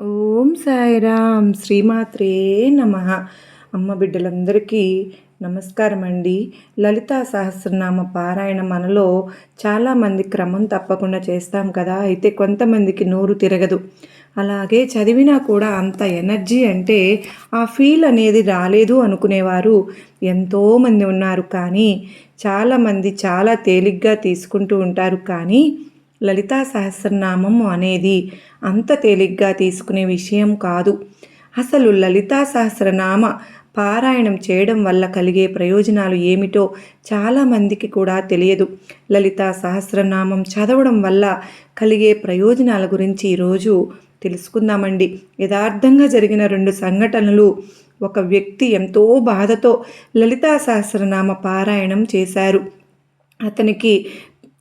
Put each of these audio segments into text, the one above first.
ఓం సాయిరామ్. శ్రీమాత్రే నమ. అమ్మ బిడ్డలందరికీ నమస్కారం అండి లలితా సహస్రనామ పారాయణ మనలో చాలామంది క్రమం తప్పకుండా చేస్తాం కదా అయితే కొంతమందికి నోరు తిరగదు. అలాగే చదివినా కూడా అంత ఎనర్జీ అంటే ఆ ఫీల్ అనేది రాలేదు అనుకునేవారు ఎంతోమంది ఉన్నారు కానీ చాలామంది చాలా తేలిగ్గా తీసుకుంటూ ఉంటారు కానీ లలితా సహస్రనామం అనేది అంత తేలిగ్గా తీసుకునే విషయం కాదు. అసలు లలితా సహస్రనామ పారాయణం చేయడం వల్ల కలిగే ప్రయోజనాలు ఏమిటో చాలామందికి కూడా తెలియదు. లలితా సహస్రనామం చదవడం వల్ల కలిగే ప్రయోజనాల గురించి ఈరోజు తెలుసుకుందామండి. యథార్థంగా జరిగిన రెండు సంఘటనలు ఒక వ్యక్తి ఎంతో బాధతో లలితా సహస్రనామ పారాయణం చేశారు. అతనికి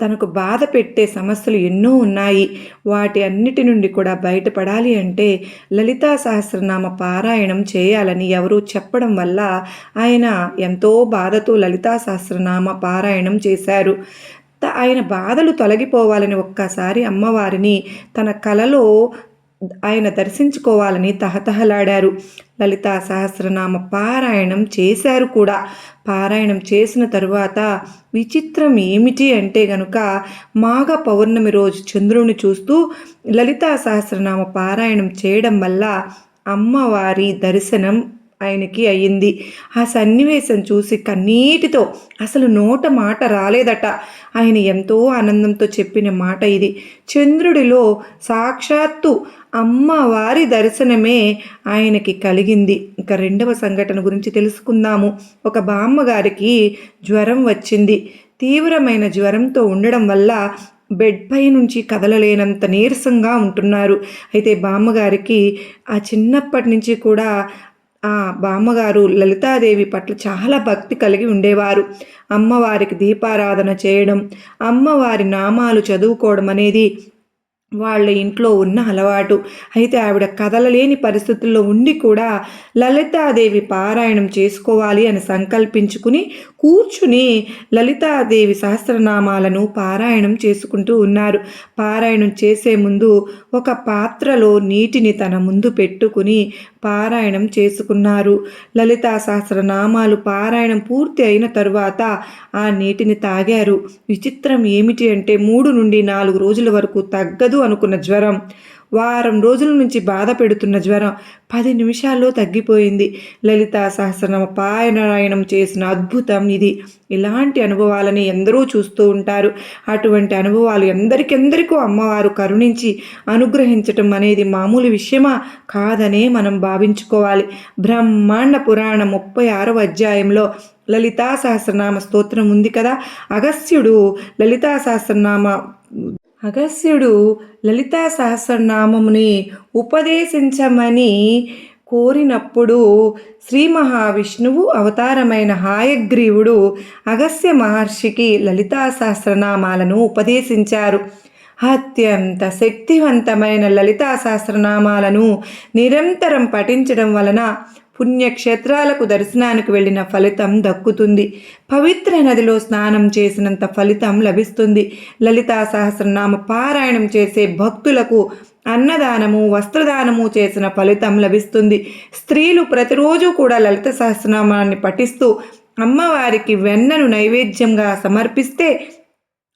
తనకు బాధ పెట్టే సమస్యలు ఎన్నో ఉన్నాయి. వాటి అన్నిటి నుండి కూడా బయటపడాలి అంటే లలితా సహస్రనామ పారాయణం చేయాలని ఎవరూ చెప్పడం వల్ల ఆయన ఎంతో బాధతో లలితా సహస్రనామ పారాయణం చేశారు. ఆయన బాధలు తొలగిపోవాలని ఒక్కసారి అమ్మవారిని తన కలలో ఆయన దర్శించుకోవాలని తహతహలాడారు. లలితా సహస్రనామ పారాయణం చేశారు కూడా. పారాయణం చేసిన తరువాత విచిత్రం ఏమిటి అంటే గనుక మాఘ పౌర్ణమి రోజు చంద్రుని చూస్తూ లలితా సహస్రనామ పారాయణం చేయడం వల్ల అమ్మవారి దర్శనం ఆయనకి అయ్యింది. ఆ సన్నివేశం చూసి కన్నీటితో అసలు నోట మాట రాలేదట. ఆయన ఎంతో ఆనందంతో చెప్పిన మాట ఇది. చంద్రుడిలో సాక్షాత్తు అమ్మవారి దర్శనమే ఆయనకి కలిగింది. ఇక రెండవ సంఘటన గురించి తెలుసుకుందాము. ఒక బామ్మగారికి జ్వరం వచ్చింది. తీవ్రమైన జ్వరంతో ఉండడం వల్ల బెడ్ పై నుంచి కదలలేనంత నీరసంగా ఉంటున్నారు. అయితే బామ్మగారికి ఆ చిన్నప్పటి నుంచి కూడా ఆ బామ్మగారు లలితాదేవి పట్ల చాలా భక్తి కలిగి ఉండేవారు. అమ్మవారికి దీపారాధన చేయడం అమ్మవారి నామాలు చదువుకోవడం అనేది వాళ్ళ ఇంట్లో ఉన్న అలవాటు. అయితే ఆవిడ కదలలేని పరిస్థితుల్లో ఉండి కూడా లలితాదేవి పారాయణం చేసుకోవాలి అని సంకల్పించుకుని కూర్చుని లలితాదేవి సహస్రనామాలను పారాయణం చేసుకుంటూ ఉన్నారు. పారాయణం చేసే ముందు ఒక పాత్రలో నీటిని తన ముందు పెట్టుకుని పారాయణం చేసుకున్నారు. లలితా సహస్రనామాలు పారాయణం పూర్తి అయిన తరువాత ఆ నీటిని తాగారు. విచిత్రం ఏమిటి అంటే మూడు నుండి నాలుగు రోజుల వరకు తగ్గదు అనుకున్న జ్వరం. వారం రోజుల నుంచి బాధ పెడుతున్న జ్వరం పది నిమిషాల్లో తగ్గిపోయింది. లలిత సహస్రనామ పారాయణం చేసిన అద్భుతం ఇది. ఇలాంటి అనుభవాలని ఎందరూ చూస్తూ ఉంటారు. అటువంటి అనుభవాలు ఎందరికెందరికో అమ్మవారు కరుణించి అనుగ్రహించటం అనేది మామూలు విషయమా? కాదనే మనం భావించుకోవాలి. బ్రహ్మాండ పురాణం ముప్పై ఆరవ అధ్యాయంలో లలితా సహస్రనామ స్తోత్రం ఉంది కదా? అగస్త్యుడు లలితా సహస్రనామ అగస్త్యుడు లలితా సహస్రనామముని ఉపదేశించమని కోరినప్పుడు శ్రీ మహావిష్ణువు అవతారమైన హాయగ్రీవుడు అగస్త్య మహర్షికి లలితా సహస్రనామాలను ఉపదేశించారు. అత్యంత శక్తివంతమైన లలితా సహస్రనామాలను నిరంతరం పఠించడం వలన పుణ్యక్షేత్రాలకు దర్శనానికి వెళ్ళిన ఫలితం దక్కుతుంది. పవిత్ర నదిలో స్నానం చేసినంత ఫలితం లభిస్తుంది. లలితా సహస్రనామ పారాయణం చేసే భక్తులకు అన్నదానము వస్త్రదానము చేసిన ఫలితం లభిస్తుంది. స్త్రీలు ప్రతిరోజు కూడా లలిత సహస్రనామాన్ని పఠిస్తూ అమ్మవారికి వెన్నను నైవేద్యంగా సమర్పిస్తే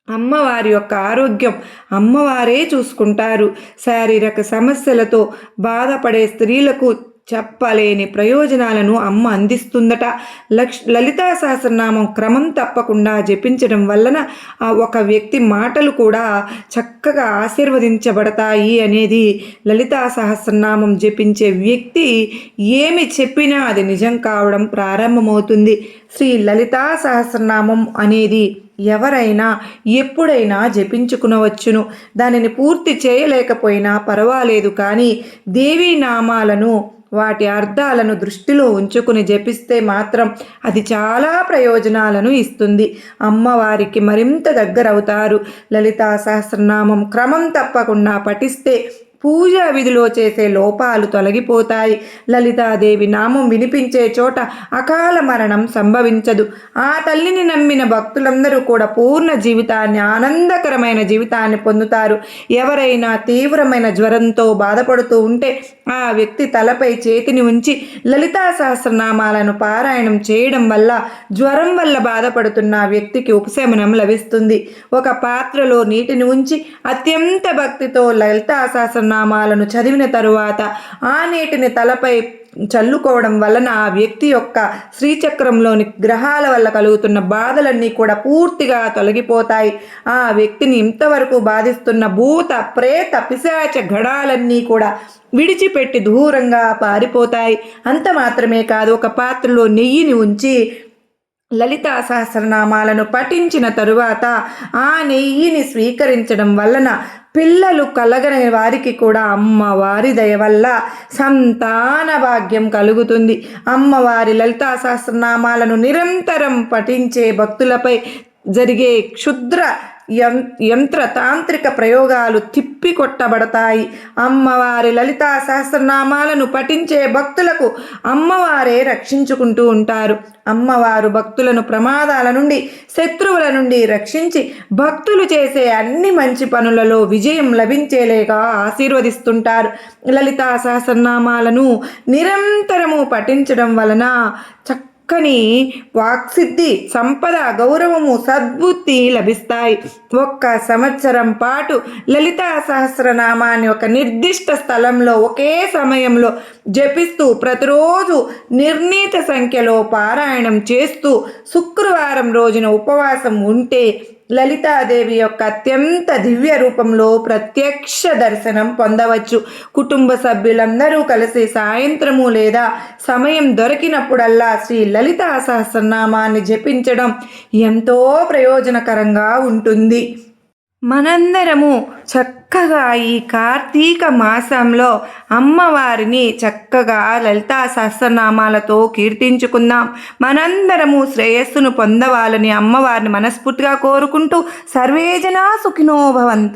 అమ్మవారి యొక్క ఆరోగ్యం అమ్మవారే చూసుకుంటారు. శారీరక సమస్యలతో బాధపడే స్త్రీలకు చెప్పలేని ప్రయోజనాలను అమ్మ అందిస్తుందట. లక్ష లలితా సహస్రనామం క్రమం తప్పకుండా జపించడం వలన ఆ ఒక వ్యక్తి మాటలు కూడా చక్కగా ఆశీర్వదించబడతాయి అనేది లలితా సహస్రనామం జపించే వ్యక్తి ఏమి చెప్పినా అది నిజం కావడం ప్రారంభమవుతుంది. శ్రీ లలితా సహస్రనామం అనేది ఎవరైనా ఎప్పుడైనా జపించుకునవచ్చును. దానిని పూర్తి చేయలేకపోయినా పర్వాలేదు కానీ దేవీ నామాలను వాటి అర్థాలను దృష్టిలో ఉంచుకుని జపిస్తే మాత్రం అది చాలా ప్రయోజనాలను ఇస్తుంది. అమ్మవారికి మరింత దగ్గరవుతారు. లలితా సహస్రనామం క్రమం తప్పకుండా పఠిస్తే పూజా విధిలో చేసే లోపాలు తొలగిపోతాయి. లలితాదేవి నామం వినిపించే చోట అకాల మరణం సంభవించదు. ఆ తల్లిని నమ్మిన భక్తులందరూ కూడా పూర్ణ జీవితాన్ని ఆనందకరమైన జీవితాన్ని పొందుతారు. ఎవరైనా తీవ్రమైన జ్వరంతో బాధపడుతూ ఉంటే ఆ వ్యక్తి తలపై చేతిని ఉంచి లలితా సహస్రనామాలను పారాయణం చేయడం వల్ల జ్వరం వల్ల బాధపడుతున్న వ్యక్తికి ఉపశమనం లభిస్తుంది. ఒక పాత్రలో నీటిని ఉంచి అత్యంత భక్తితో లలితా సహస్రనామాలను చదివిన తరువాత ఆ నీటిని తలపై చల్లుకోవడం వలన ఆ వ్యక్తి యొక్క శ్రీచక్రంలోని గ్రహాల వల్ల కలుగుతున్న బాధలన్నీ కూడా పూర్తిగా తొలగిపోతాయి. ఆ వ్యక్తిని ఇంతవరకు బాధిస్తున్న భూత ప్రేత పిశాచ ఘడాలన్నీ కూడా విడిచిపెట్టి దూరంగా పారిపోతాయి. అంత మాత్రమే కాదు ఒక పాత్రలో నెయ్యిని ఉంచి లలితా సహస్రనామాలను పఠించిన తరువాత ఆ నెయ్యిని స్వీకరించడం వలన పిల్లలు కలగని వారికి కూడా అమ్మవారి దయ వల్ల సంతాన భాగ్యం కలుగుతుంది. అమ్మవారి లలితా సహస్రనామాలను నిరంతరం పఠించే భక్తులపై జరిగే క్షుద్ర యం యంత్ర తాంత్రిక ప్రయోగాలు తిప్పి కొట్టబడతాయి అమ్మవారి లలితా సహస్రనామాలను పఠించే భక్తులకు అమ్మవారే రక్షించుకుంటూ ఉంటారు. అమ్మవారు భక్తులను ప్రమాదాల నుండి శత్రువుల నుండి రక్షించి భక్తులు చేసే అన్ని మంచి పనులలో విజయం లభించేలేగా ఆశీర్వదిస్తుంటారు. లలితా సహస్రనామాలను నిరంతరము పఠించడం వలన చక్క చక్కని వాక్సిద్ధి సంపద గౌరవము సద్బుద్ధి లభిస్తాయి. ఒక్క సంవత్సరం పాటు లలితా సహస్రనామాన్ని ఒక నిర్దిష్ట స్థలంలో ఒకే సమయంలో జపిస్తూ ప్రతిరోజు నిర్ణీత సంఖ్యలో పారాయణం చేస్తూ శుక్రవారం రోజున ఉపవాసం ఉంటే లలితాదేవి యొక్క అత్యంత దివ్య రూపంలో ప్రత్యక్ష దర్శనం పొందవచ్చు. కుటుంబ సభ్యులందరూ కలిసి సాయంత్రము లేదా సమయం దొరికినప్పుడల్లా శ్రీ లలితా సహస్రనామాన్ని జపించడం ఎంతో ప్రయోజనకరంగా ఉంటుంది. మనందరము చక్కగా ఈ కార్తీక మాసంలో అమ్మవారిని చక్కగా లలితా సహస్రనామాలతో కీర్తించుకుందాం. మనందరము శ్రేయస్సును పొందవాలని అమ్మవారిని మనస్ఫూర్తిగా కోరుకుంటూ సర్వేజనా సుఖినోభవంతు